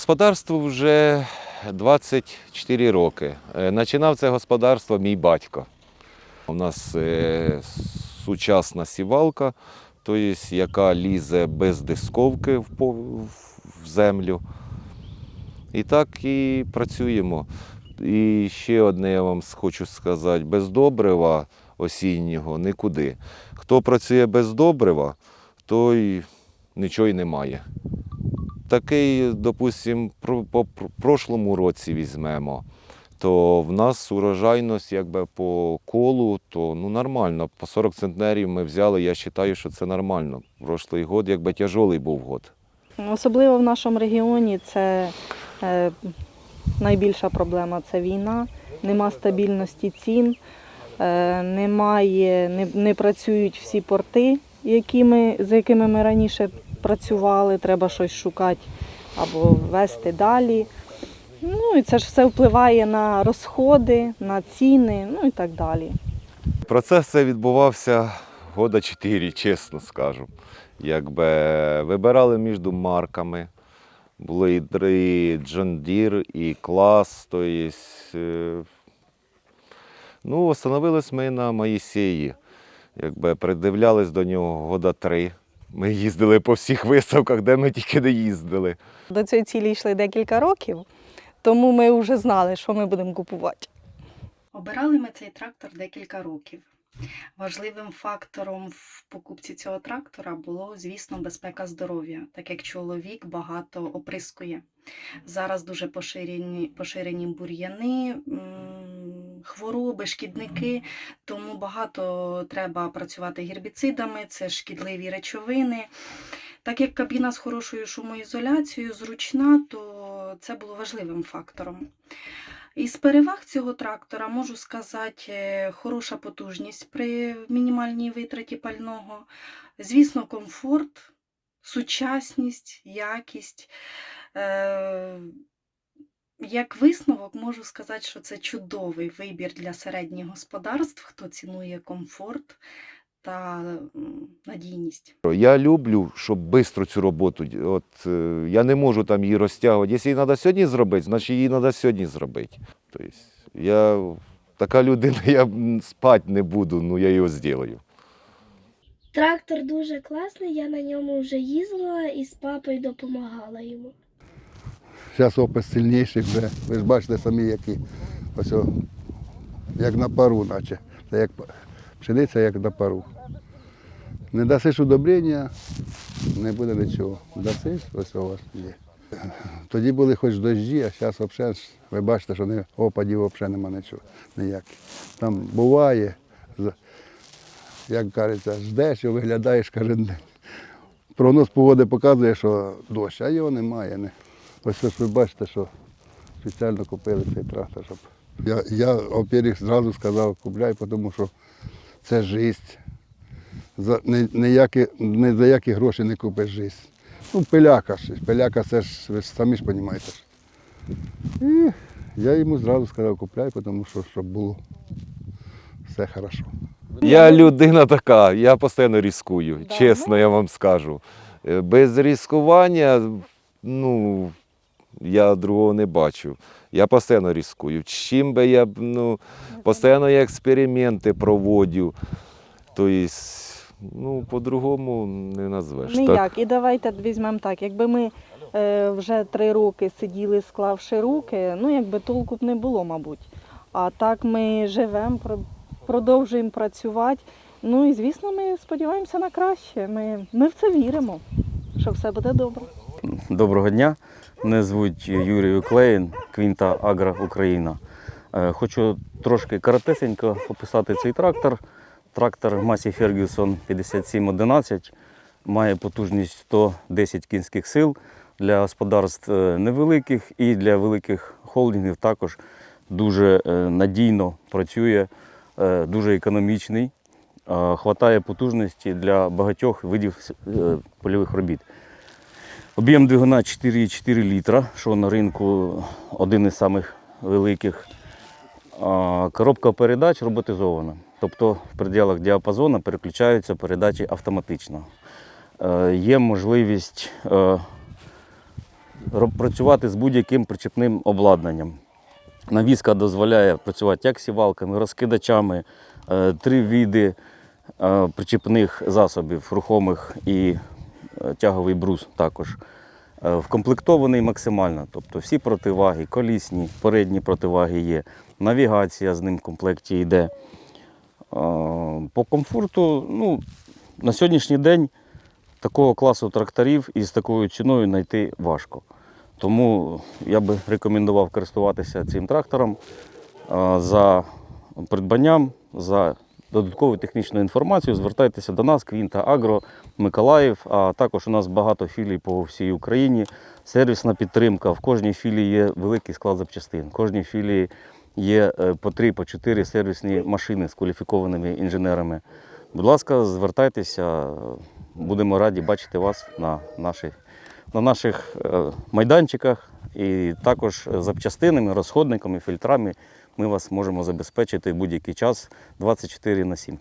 Господарству вже 24 роки. Е, Починав це господарство мій батько. У нас е, сучасна сівалка, тобто, яка лізе без дисковки в, землю. І так і працюємо. І ще одне я вам хочу сказати: без добрива осіннього нікуди. Хто працює без добрива, той нічого й не має. Такий, допустимо, по прошлому році візьмемо, то в нас урожайність якби по колу, то ну нормально. По 40 центнерів ми взяли, я вважаю, що це нормально. Прошлий год якби тяжелий був год. Особливо в нашому регіоні це е, найбільша проблема це війна, нема стабільності цін, е, немає, не, не працюють всі порти, які ми, якими ми раніше працювали, треба щось шукати або вести далі. Ну і це ж все впливає на розходи, на ціни, ну і так далі. Процес цей відбувався года 4, чесно скажу. Якби вибирали між марками. Були і John Deere, і клас. То є, е, ну, остановились ми на Моїсеї. Якби придивлялись до нього года три. Ми їздили по всіх виставках, де ми тільки не їздили. До цієї цілі йшли декілька років, тому ми вже знали, що ми будемо купувати. Обирали ми цей трактор декілька років. Важливим фактором в покупці цього трактора було, звісно, безпека здоров'я, так як чоловік багато оприскує. Зараз дуже поширені, поширені бур'яни, м, хвороби, шкідники, тому багато треба працювати гербіцидами, це шкідливі речовини. Так як кабіна з хорошою шумоізоляцією, зручна, то це було важливим фактором. Із переваг цього трактора можу сказати, е, хороша потужність при мінімальній витраті пального, звісно, комфорт, сучасність, якість. Як висновок, можу сказати, що це чудовий вибір для середніх господарств, хто цінує комфорт та надійність. Я люблю, щоб швидко цю роботу. От, е, я не можу там її розтягувати. Якщо її треба сьогодні зробити, значить її треба сьогодні зробити. Тобто, я така людина, я спати не буду, ну я його зроблю. Трактор дуже класний, я на ньому вже їздила і з папою допомагала йому. Зараз опис сильніший вже. Ви ж бачите самі, які ось як на пару, наче. Це як пшениця, як на пару. Не дасиш удобрення, не буде нічого. Дасиш, ось у вас є. Тоді були хоч дощі, а зараз взагалі, ви бачите, що не, опадів взагалі немає нічого ніяких. Там буває, як кажеться, ждеш і виглядаєш кожен день. Прогноз погоди показує, що дощ, а його немає. Не. Ось ось ви бачите, що спеціально купили цей трактор. Щоб... Я, я во-первых, зразу сказав, купляй, тому що це життя. За, не, ніякі, не за які гроші не купиш життя. Ну, пиляка ж. Пиляка це ж, ви ж самі ж розумієте. І я йому зразу сказав, купляй, тому що щоб було все хорошо. Я людина така, я постійно ризикую, Да, чесно я вам скажу. Е, Без ризикування, ну, я другого не бачу. Я постійно ризикую. Чим би я ну, постійно я експерименти проводю. Тобто, ну, по-другому не назвеш. Так? Ніяк. І давайте візьмемо так. Якби ми е, вже три роки сиділи, склавши руки, ну якби толку б не було, мабуть. А так ми живемо, про- продовжуємо працювати. Ну і звісно, ми сподіваємося на краще. Ми, ми в це віримо, що все буде добре. Доброго дня. Мене звуть Юрій Уклеїн, Квінта Агро Україна. Е, Хочу трошки коротесенько описати цей трактор. Трактор Масі Фергюсон 5711 має потужність 110 кінських сил для господарств е, невеликих і для великих холдингів також дуже е, надійно працює, дуже економічний, хватає потужності для багатьох видів польових робіт. Об'єм двигуна 4,4 літра, що на ринку один із самих великих. Коробка передач роботизована. Тобто в пределах діапазону переключаються передачі автоматично. Е, Є можливість е, працювати з будь-яким причепним обладнанням. Навіска дозволяє працювати як сівалками, розкидачами, е, три види причепних засобів, рухомих і тяговий брус також. Е, Вкомплектований максимально, тобто всі противаги, колісні, передні противаги є, навігація з ним в комплекті йде. Е, По комфорту, ну, на сьогоднішній день такого класу тракторів із такою ціною знайти важко. Тому я би рекомендував користуватися цим трактором е, за придбанням, за додатковою технічною інформацією. Звертайтеся до нас, Квінта Агро, Миколаїв, а також у нас багато філій по всій Україні. Сервісна підтримка. В кожній філії є великий склад запчастин. В кожній філії є е, по три, по чотири сервісні машини з кваліфікованими інженерами. Будь ласка, звертайтеся, будемо раді бачити вас на, нашій, на наших е, майданчиках і також запчастинами, розходниками, фільтрами. Ми вас можемо забезпечити будь-який час 24 на 7.